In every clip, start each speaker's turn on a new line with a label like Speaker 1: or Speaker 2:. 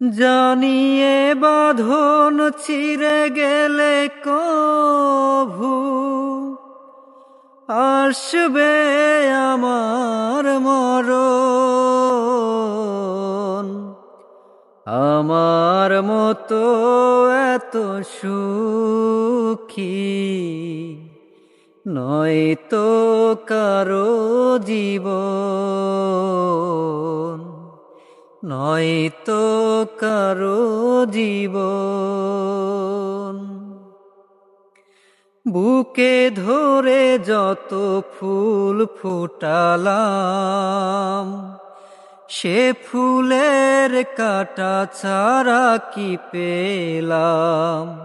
Speaker 1: জানিয়ে বাঁধন ছিঁড়ে গেলে কভু। আসবে আমার মরণ। আমার মতো এত সুখী নয় তো কারও জীবন। নয়তো কারও জীবন। বুকে ধরে যত ফুল ফুটালাম, সে ফুলের কাটা ছাড়া কি পেলাম?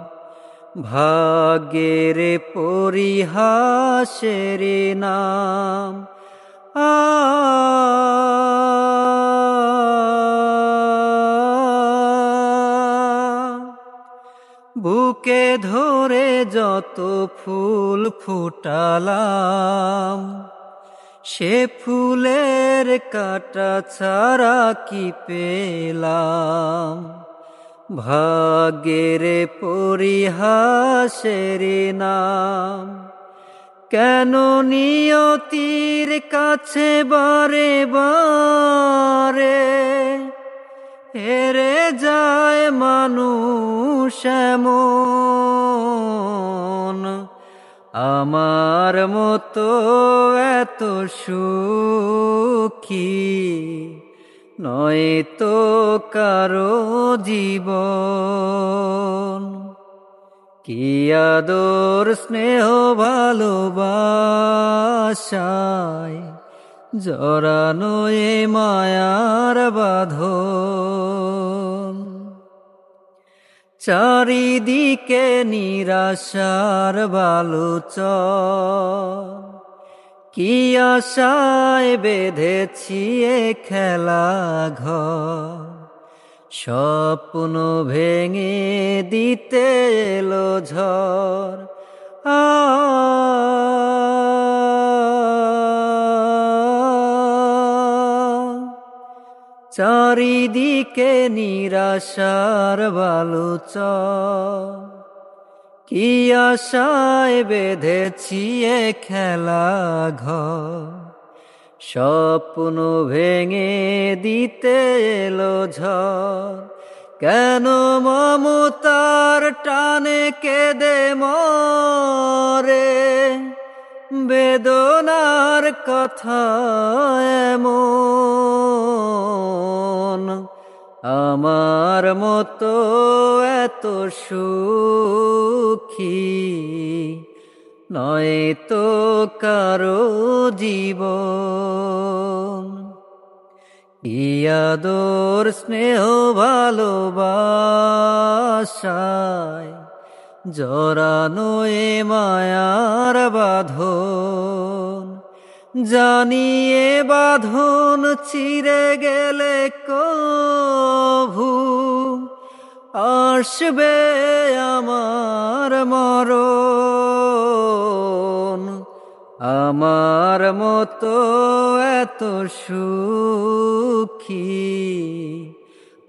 Speaker 1: ভাগ্যের পরিহাসের নাম, আ বুকে ধরে যত ফুল ফুটালাম, সে ফুলের কাটা ছাড়া কি পেলাম? ভাগ্যের পরিহাসের নাম কেন নিয়তির কাছে বারে বারে হেরে যায় এমন আমার মতো এত সুখী নয় তো কারও জীবন। কি আদর, স্নেহ, ভালোবাসায় জরানো এ মায়ার বাঁধন। চারিদিকে নিরাশার বালুচ কি আশায় বেঁধেছি এ খেলা ঘর। স্বপ্ন ভেঙে দিতে এলো ঝড়। আ চারিদিকে নিরাশার বালুচ কি আশায় বেঁধেছি এ খেলা ঘর। স্বপ্ন ভেঙে দিতে এলো ঝড়। কেন মমতার টানে কেঁদে মরে? বেদনার কথা এমন। আমার মতো এত সুখী নয় তো কারও জীবন। ইয়াদর স্নেহ ভালোবাসায় জরানো এ মায়ার বাঁধন, জানিয়ে বাঁধন ছিঁড়ে গেলে কভু, আসবে আমার মরণ, আমার মতো এত সুখী